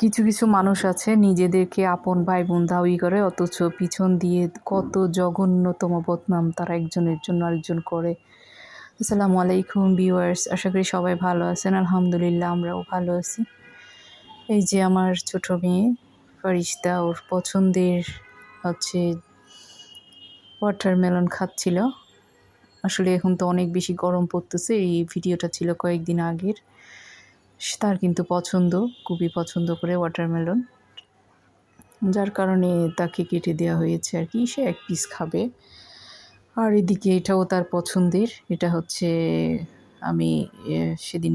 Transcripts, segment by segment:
কিছু কিছু মানুষ আছে নিজেদেরকে আপন ভাই বোন দাবি করে, অথচ পিছন দিয়ে কত জঘন্যতম বদনাম তারা একজনের জন্য আরেকজন করে। আসসালামু আলাইকুম ভিউয়ার্স, আশা করি সবাই ভালো আছেন। আলহামদুলিল্লাহ, আমরাও ভালো আছি। এই যে আমার ছোট মেয়ে, ফারিস্তা, ওর পছন্দের হচ্ছে ওয়াটারমেলন খাচ্ছিল। আসলে এখন তো অনেক বেশি গরম পড়তেছে, এই ভিডিওটা ছিল কয়েকদিন আগের। তার কিন্তু পছন্দ, খুবই পছন্দ করে ওয়াটারমেলন যার কারণে তাকে কেটে দেওয়া হয়েছে আর কি, সে এক পিস খাবে। আর এদিকে এটাও তার পছন্দের, এটা হচ্ছে আমি সেদিন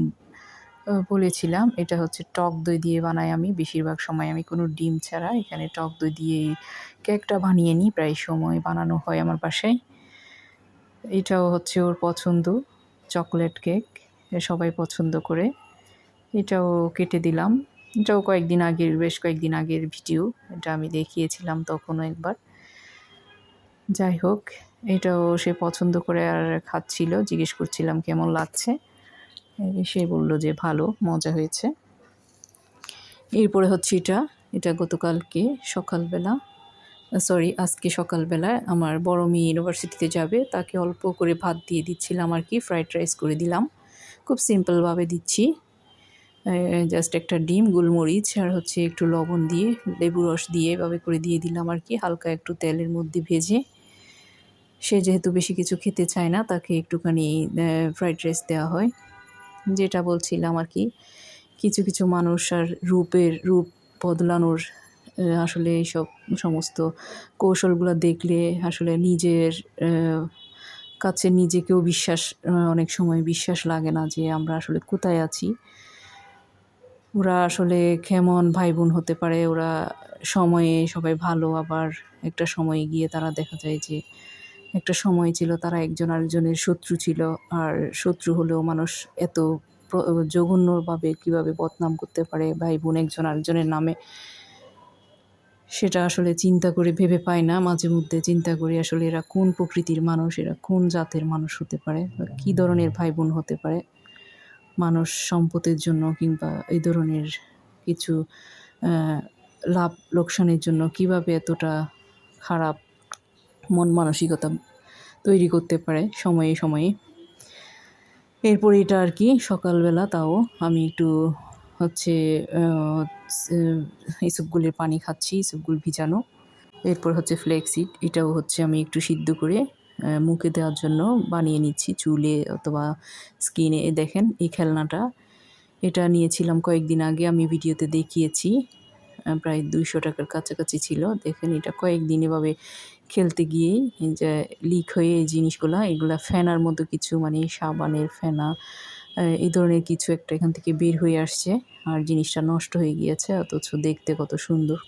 বলেছিলাম, এটা হচ্ছে টক দই দিয়ে বানাই আমি, বেশিরভাগ সময় আমি কোনো ডিম ছাড়া, এখানে টক দই দিয়ে কেকটা বানিয়ে নিই, প্রায় সময় বানানো হয় আমার বাসায়। এটাও হচ্ছে ওর পছন্দ, চকলেট কেক সবাই পছন্দ করে। এটাও কেটে দিলাম। এটাও কয়েকদিন আগের, বেশ কয়েকদিন আগের ভিডিও। এটা আমি দেখিয়েছিলাম তখনও একবার। যাই হোক, এটাও সে পছন্দ করে আর খাচ্ছিল। জিজ্ঞেস করছিলাম কেমন লাগছে? সে বলল যে ভালো, মজা হয়েছে। এরপরে হচ্ছে এটা। এটা গতকালকে সকালবেলা সরি আজকে সকালবেলায় আমার বড় মেয়ে ইউনিভার্সিটিতে যাবে। তাকে অল্প করে ভাত দিয়ে দিচ্ছিলাম আর কি, ফ্রাইড রাইস করে দিলাম। খুব সিম্পলভাবে দিচ্ছি। জাস্ট একটা ডিম, গোলমরিচ আর হচ্ছে একটু লবণ দিয়ে, লেবু রস দিয়ে এভাবে করে দিয়ে দিলাম আর কি। হালকা একটু তেলের মধ্যে ভেজে। সে যেহেতু বেশি কিছু খেতে চায় না, তাকে একটুখানি ফ্রাইড রাইস দেওয়া হয়। যেটা বলছিলাম আর কি, কিছু কিছু মানুষ আর রূপের, রূপ বদলানোর আসলে এইসব সমস্ত কৌশলগুলো দেখলে আসলে নিজের কাছে নিজেকেও বিশ্বাস অনেক সময় বিশ্বাস লাগে না যে আমরা আসলে কোথায় আছি। ওরা আসলে কেমন ভাই বোন হতে পারে, ওরা সময়ে সবাই ভালো, আবার একটা সময় গিয়ে তারা দেখা যায় যে একটা সময় ছিল তারা একজন আরেকজনের শত্রু ছিল, আর শত্রু হলেও মানুষ এত জঘন্যভাবে কীভাবে বদনাম করতে পারে ভাই বোন একজন আরেকজনের নামে, সেটা আসলে চিন্তা করে ভেবে পায় না। মাঝে মধ্যে চিন্তা করি আসলে এরা কোন প্রকৃতির মানুষ, এরা কোন জাতের মানুষ হতে পারে কী ধরনের ভাই বোন হতে পারে। মানুষ সম্পদের জন্য কিংবা এই ধরনের কিছু লাভ লোকসানের জন্য কীভাবে এতটা খারাপ মন মানসিকতা তৈরি করতে পারে সময়ে সময়ে। এরপর এটা আর কি, সকালবেলা তাও আমি একটু হচ্ছে ইসবগুলির পানি খাচ্ছি ইসবগুল ভিজানো। এরপর হচ্ছে ফ্লেক্সিড এটাও হচ্ছে আমি একটু সিদ্ধ করে মুখে দেওয়ার জন্য বানিয়ে নিচ্ছি চুলে অথবা স্কিনে। দেখেন, এই খেলনাটা। এটা নিয়েছিলাম কয়েকদিন আগে, আমি ভিডিওতে দেখিয়েছি। প্রায় দুইশো টাকার কাছাকাছি ছিল। দেখেন, এটা কয়েকদিন এভাবে খেলতে গিয়েই যে লিক হয়ে এই জিনিসগুলা, এগুলা ফেনার মতো কিছু মানে সাবানের ফেনা এই ধরনের কিছু একটা এখান থেকে বের হয়ে আসছে। আর জিনিসটা নষ্ট হয়ে গিয়েছে, অথচ দেখতে কত সুন্দর।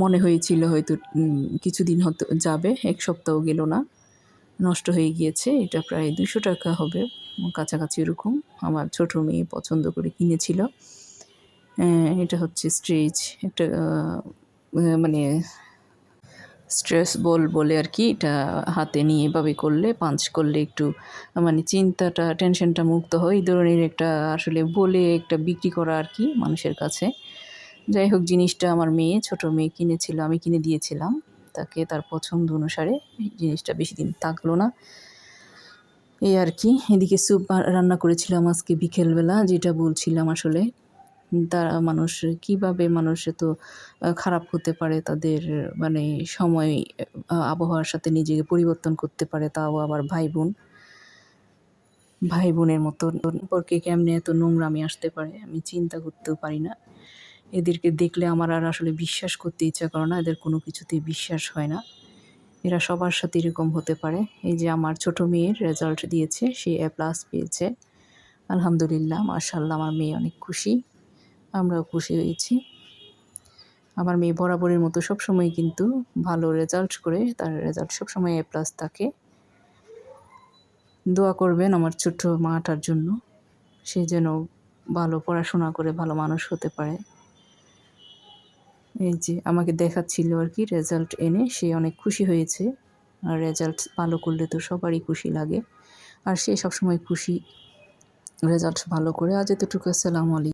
মনে হয়েছিল হয়তো কিছুদিন হতে, যাবে, এক সপ্তাহ গেল না। নষ্ট হয়ে গিয়েছে, এটা প্রায় দুশো টাকা হবে, কাছাকাছি এরকম। আমার ছোটো মেয়ে পছন্দ করে কিনেছিল। এটা হচ্ছে স্ট্রেচ, একটা মানে স্ট্রেস বল বলে আর কি, এটা হাতে নিয়ে এভাবে করলে, পাঞ্চ করলে একটু মানে চিন্তাটা, টেনশনটা মুক্ত হয়। এই ধরনের একটা আসলে বলে একটা বিক্রি করা আর কি মানুষের কাছে। যাই হোক, জিনিসটা আমার মেয়ে, ছোট মেয়ে কিনেছিল, আমি কিনে দিয়েছিলাম। তাকে তার পছন্দ অনুসারে জিনিসটা বেশি দিন থাকল না। এই আর কি, এদিকে স্যুপ রান্না করেছিলাম আজকে বিকেলবেলা, যেটা বলছিলাম আসলে। তারা মানুষ, কীভাবে মানুষ এত খারাপ হতে পারে তাদের মানে সময় আবহাওয়ার সাথে নিজেকে পরিবর্তন করতে পারে তাও আবার ভাই বোন ভাই বোনের মতো সম্পর্কে কেমনে এত নোংরামি আসতে পারে আমি চিন্তা করতেও পারি না। এদেরকে দেখলে আমার আর আসলে বিশ্বাস করতে ইচ্ছা করে না, এদের কোনো কিছুতেই বিশ্বাস হয় না। এরা সবার সাথে এরকম হতে পারে। এই যে আমার ছোট মেয়ের রেজাল্ট দিয়েছে, সে এ প্লাস পেয়েছে। আলহামদুলিল্লাহ মার্শাল্লাহ আমার মেয়ে অনেক খুশি। আমরাও খুশি হয়েছি। আমার মেয়ে বরাবরের মতো সবসময় কিন্তু ভালো রেজাল্ট করে, তার রেজাল্ট সবসময় এ প্লাস থাকে। দোয়া করবেন আমার ছোট্ট মাটার জন্য। সে যেন ভালো পড়াশোনা করে, ভালো মানুষ হতে পারে। এই যে আমাকে দেখাচ্ছিল আর কি রেজাল্ট এনে, সে অনেক খুশি হয়েছে। আর রেজাল্ট ভালো করলে তো সবারই খুশি লাগে। আর সে সবসময় খুশি। রেজাল্ট ভালো করে। আজ এতটুকু, আসসালামু আলাইকুম।